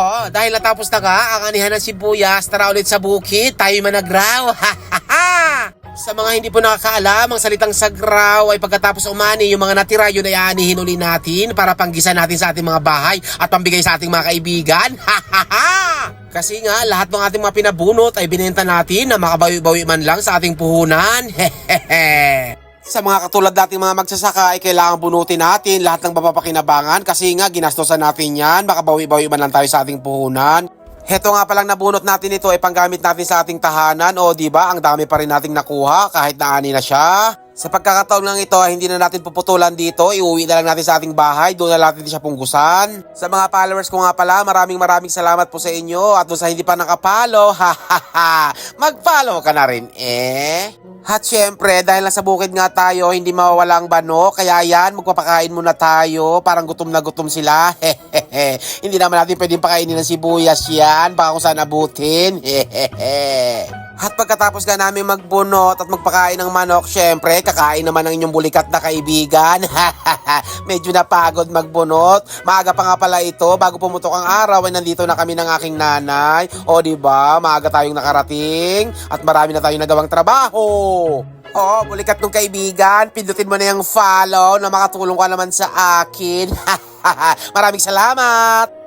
Oh, dahil natapos na nga ang anihan ng sibuyas, tara ulit sa bukid, tayo managraw. Sa mga hindi po nakakaalam, ang salitang sagraw ay pagkatapos umani, yung mga natira yun ay aanihin uli natin para panggisan natin sa ating mga bahay at pambigay sa ating mga kaibigan. Kasi nga, lahat ng ating mga pinabunot ay binenta natin na makabawi-bawi man lang sa ating puhunan. Sa mga katulad nating mga magsasaka ay kailangan bunutin natin lahat ng mapapakinabangan kasi nga ginastosan natin yan, makabawi-bawi man lang tayo sa ating puhunan. Heto nga palang nabunot natin ito ay panggamit natin sa ating tahanan o di ba ang dami pa rin nating nakuha kahit naani na siya. Sa pagkakataon lang ito ay hindi na natin puputulan dito, iuwi na lang natin sa ating bahay, doon na natin siya punggusan. Sa mga followers ko nga pala, maraming maraming salamat po sa inyo at doon sa hindi pa nakapalo, ha ha ha, mag-follow ka na rin eh. At syempre, dahil nasa bukid nga tayo, hindi mawawala ang bano, kaya yan, magpapakain muna tayo, parang gutom na gutom sila. Hehehe. hindi naman natin pwedeng pakainin ng sibuyas yan, baka kung saan abutin. Hehehe. At pagkatapos nga namin magbunot at magpakain ng manok, syempre, kakain naman ng inyong bulikat na kaibigan. Medyo napagod magbunot. Maaga pa nga pala ito, bago pumutok ang araw, ay nandito na kami ng aking nanay. O di ba, maaga tayong nakarating at marami na tayong nagawang trabaho. Oh, bulikat ng kaibigan, pindutin mo na yung follow na makatulong ka naman sa akin. Maraming salamat!